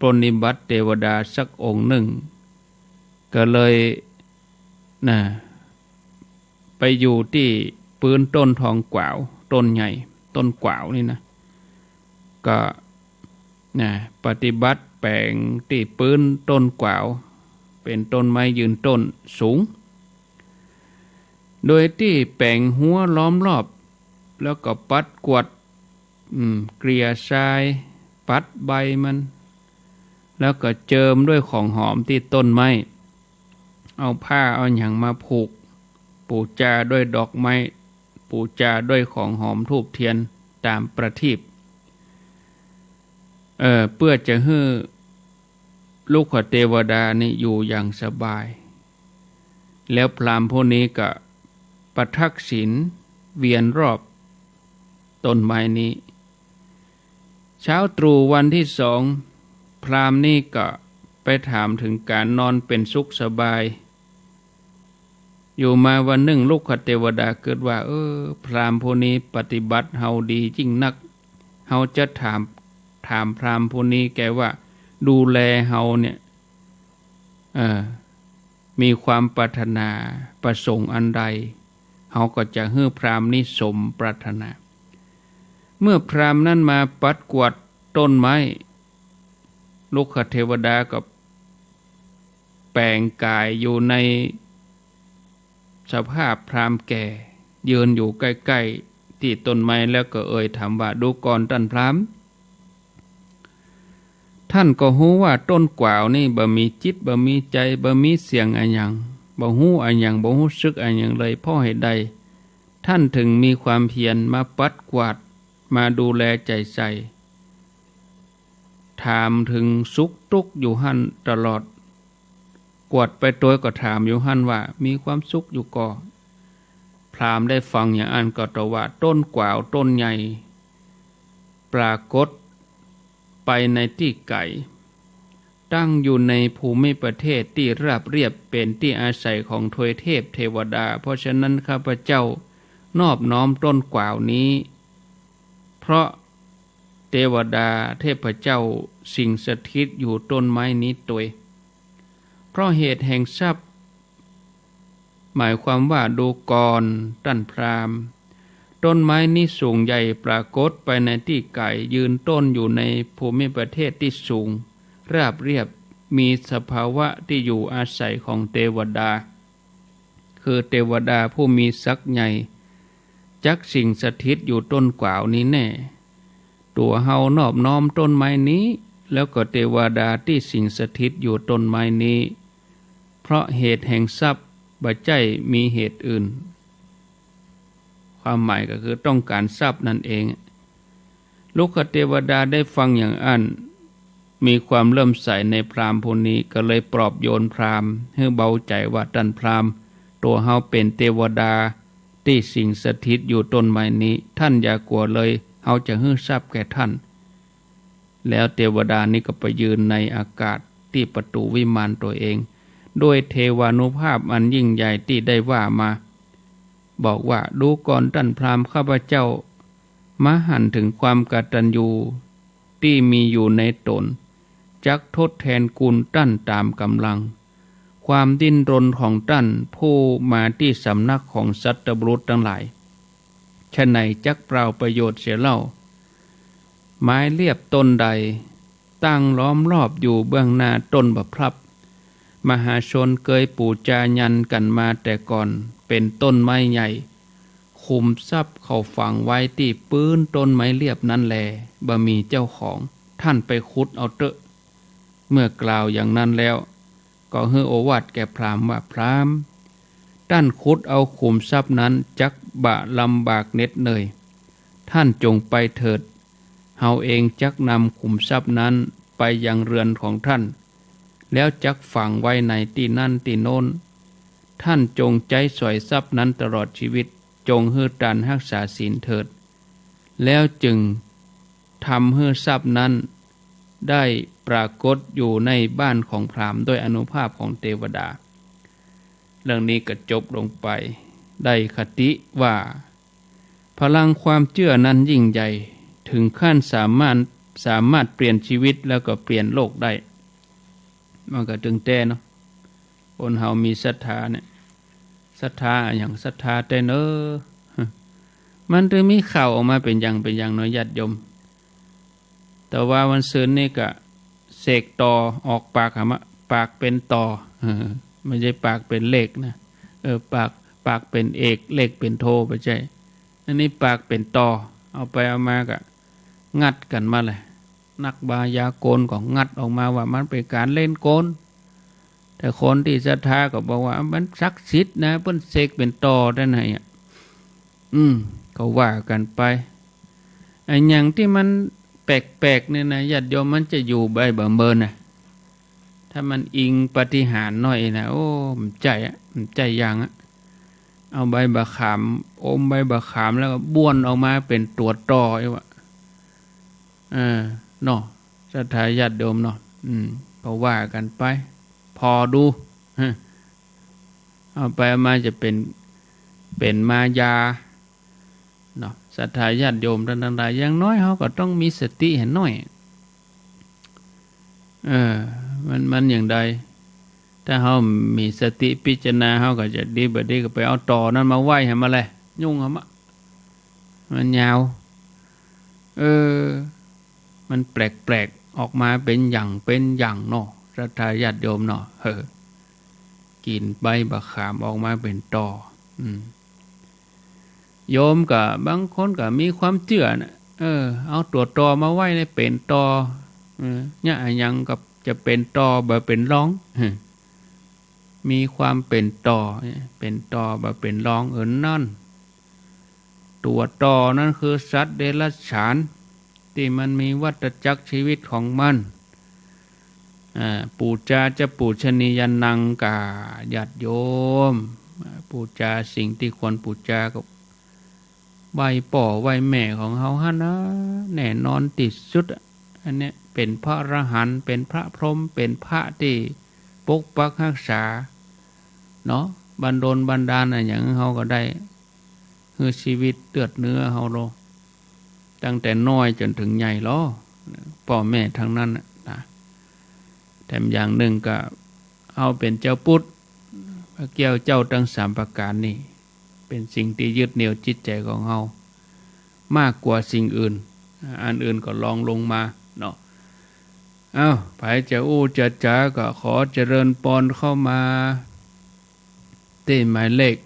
ปรนิบัติเทวดาสักองค์หนึ่ง ก็เลยนะไปอยู่ที่ปืนต้นทองกวาว ต้นใหญ่ ต้นกวาวนี่นะ ก็นะปฏิบัติแปลงที่ปืนต้นกวาว เป็นต้นไม้ยืนต้นสูง โดยที่แปลงหัวล้อมรอบ แล้วก็ปัดกวดเกลียทราย ปัดใบมัน แล้วก็เจิมด้วยของหอมที่ต้นไม้ เอาผ้าเอาอย่างมาผูก ปูจาด้วยดอกไม้ ปูจาด้วยของหอมทูบเทียนตามประทีปเออเพื่อจะให้ลูกขเทวดานี่อยู่อย่างสบาย แล้วพรามพวกนี้ก็ประทักษิณเวียนรอบต้นไม้นี้ เช้าตรู่วันที่สอง รามนี่ก็ไปถามถึงการนอนเป็นสุขสบาย อยู่มาวันหนึ่งลูกขเทวดาเกิดว่า เออ พรามพวกนี้ปฏิบัติเฮาดีจริงนักเฮาจะถามถามพรามพวกนี้แกว่า ดูแลเฮาเนี่ยมีความปรารถนาประสงค์อันใดเฮาก็จะเฮือพรามนี้สมปรารถนา เมื่อพรามนั้นมาปัดกวาดต้นไม้ ลูกขเทวดากับแปลงกายอยู่ในสภาพพรามแก่ ยืนอยู่ใกล้ๆ ที่ต้นไม้แล้วก็เอ่ยถามว่าดูก่อนท่านพรามท่านก็หู้ว่าต้นกวาวนี่บ่มีจิตบ่มีใจบ่มีเสียงอันยังบ่หู้อันยังบ่หู้ซึกอันยังเลยพ่อเหตุใด ท่านถึงมีความเพียรมาปัดกวาดมาดูแลใจใส่ ถามถึงสุขทุกอยู่หันตลอด กวดไปตัวก็ถามอยู่หันว่ามีความสุขอยู่ก่อพรามได้ฟังอย่างอันก็ตว่าต้นกวาวต้นใหญ่ ปรากฏไปในที่ไก่ ตั้งอยู่ในภูมิประเทศที่ราบเรียบเป็นที่อาศัยของทวยเทพเทวดา เพราะฉะนั้นข้าพเจ้านอบน้อมต้นกวาวนี้ เพราะ เทวดาเทพเจ้าสิ่งสถิตอยู่ต้นไม้นี้ตัวเพราะเหตุแห่งทรัพย์ หมายความว่าดูกรตั้นพรามต้นไม้นี้สูงใหญ่ปรากฏไปในที่ไก่ยืนต้นอยู่ในภูมิประเทศที่สูง ราบเรียบมีสภาวะที่อยู่อาศัยของเทวดา คือเทวดาผู้มีศักย์ใหญ่จักสิ่งสถิตอยู่ต้นกว่าวนี้แน่ ตัวเฮานอบน้อมต้นไม้นี้ แล้วก็เทวดาที่สิงสถิตอยู่ต้นไม้นี้ เพราะเหตุแห่งทรัพย์บัจใจมีเหตุอื่น ความหมายก็คือต้องการทรัพย์นั่นเอง ลูกเทวดาได้ฟังอย่างอันมีความเริ่มใส่ในพรามผู้นี้ก็เลยปลอบโยนพรามให้เบาใจว่าตันพรามตัวเฮาเป็นเทวดาที่สิ่งสถิตอยู่ต้นไม้นี้ ท่านอย่ากลัวเลย เฮาจะฮื้อทรัพย์แก่ท่าน แล้วเทวดานี้ก็ไปยืนในอากาศที่ประตูวิมานตัวเองด้วยเทวานุภาพอันยิ่งใหญ่ที่ได้ว่ามา บอกว่าดูก่อนท่านพราหมณ์ข้าพเจ้ามาหันถึงความกตัญญูที่มีอยู่ในตน จักทดแทนกุลตั้นตามกำลัง ความดิ้นรนของตั้นผู้มาที่สำนักของสัตบุรุษทั้งหลาย ฉะไหนจักเปล่าประโยชน์เสียเล่า ไม้เรียบต้นใด ตั้งล้อมรอบอยู่เบื้องหน้าต้นบพรับ มหาชนเกยปูจายันกันมาแต่ก่อนเป็นต้นไม้ใหญ่ คุมทรัพย์เขาฝังไว้ที่ปื้นต้นไม้เรียบนั้นแลบ่มีเจ้าของท่านไปคุดเอาเตอะ เมื่อกล่าวอย่างนั้นแล้ว ก็เฮือโอวัดแก่พรามว่าพราม ท่านคุดเอาขุมทรัพย์นั้นจักบะลำบากเน็ดเนยท่านจงไปเถิด เฮาเองจักนำขุมทรัพย์นั้นไปยังเรือนของท่าน แล้วจักฝังไว้ในที่นั่นที่โน้น ท่านจงใจสวยทรัพย์นั้นตลอดชีวิตจงเฮือตันรักษาศีลเถิด แล้วจึงทำเฮือทรัพย์นั้น ได้ปรากฏอยู่ในบ้านของพรามด้วยอนุภาพของเทวดา รื่องนี้ก็จบลงไป ได้คติว่า พลังความเชื่อนั้นยิ่งใหญ่ถึงขั้นสามารถสามารถเปลี่ยนชีวิตแล้วก็เปลี่ยนโลกได้มันก็ถึงแต่เนาะคนเฮามีศรัทธาเนี่ยศรัทธาอย่างศรัทธาแต่เนอมันถึงมีข่าวออกมาเป็นอย่างเป็นอย่างน้อยญาติโยม แต่ว่าวันซืนนี่ก็เสกต่อออกปากหามะปากเป็นต่อ ไม่ใช่ปากเป็นเลขนะเออปากปากเป็นเอกเลขเป็นโทไปใช่อันนี้ปากเป็นต่อเอาไปเอามากะงัดกันมาเลยนักบายาโกนก็งัดออกมาว่ามันเป็นการเล่นโกน แต่คนที่ศรัทธาก็บอกว่ามันศักดิ์สิทธิ์นะเพิ่นเสกเป็นต่อได้ไงอะอืมก็ว่ากันไปไอ้อย่างที่มันแปลกๆเนี่ยนะญาติโยมมันจะอยู่ใบบ่เมินนะ ถ้ามันอิงปฏิหารหน่อยนะโอ้มันใจอะมันใจยังอะเอาใบบะขาม อมใบบะขามแล้วก็บ้วนออกมาเป็นตัวต่อไอ้วะเออเนาะศรัทธาญาติโยมเนาะอืมก็ว่ากันไป พอดูเอาไปมาจะเป็นเป็นมายาเนาะศรัทธาญาติโยมทั้งหลายอย่างน้อยเขาก็ต้องมีสติเห็นน้อย เออ มันมันอย่างใด ถ้าเขามีสติพิจารณาเขาก็จะดีแบบดีก็ไปเอาต่อนั้นมาไหวให้มาเลยยุ่งอะมะมันยาว เออ มันแปลกๆออกมาเป็นอย่างเป็นอย่างเนาะรัทธาญาติโยมเนาะเออกินใบบะขามออกมาเป็นต่อ อืมโยมกับบางคนก็มีความเชื่อนะเออ เอาตัวตอมาไว้ในเป็นตอเนี่ยยังกับ จะเป็นตอแบบเป็นร้อง มีความเป็นตอเป็นตอแบบเป็นร้องเอินนั่น ตัวตอนั่นคือสัตว์เดรัจฉาน ที่มันมีวัฏจักรชีวิตของมันปูจาจะปูชนียนังกาญาติโยม ปูจาสิ่งที่ควรปูจากับใบป่อใบแม่ของเขาฮะนะแน่นอนติดสุดอันเนี้ย เป็นพระอรหันต์เป็นพระพรหมเป็นพระที่ปกปักรักษาเนาะบันดลบันดาลอะไรอย่างเขาก็ได้คือชีวิตเตือดเนื้อเขาโลตั้งแต่น้อยจนถึงใหญ่ล้อพ่อแม่ทั้งนั้นนะแถมอย่างหนึ่งก็เอาเป็นเจ้าพุทธพระเกี่ยวเจ้าตั้งสามประการนี่เป็นสิ่งที่ยึดเหนี่ยวจิตใจของเรามากกว่าสิ่งอื่น อันอื่นก็ลองลงมาเนาะ อ้าวไปจะอู้จะจ๋าก็ขอเจริญปอนเข้ามาตีหมายเลข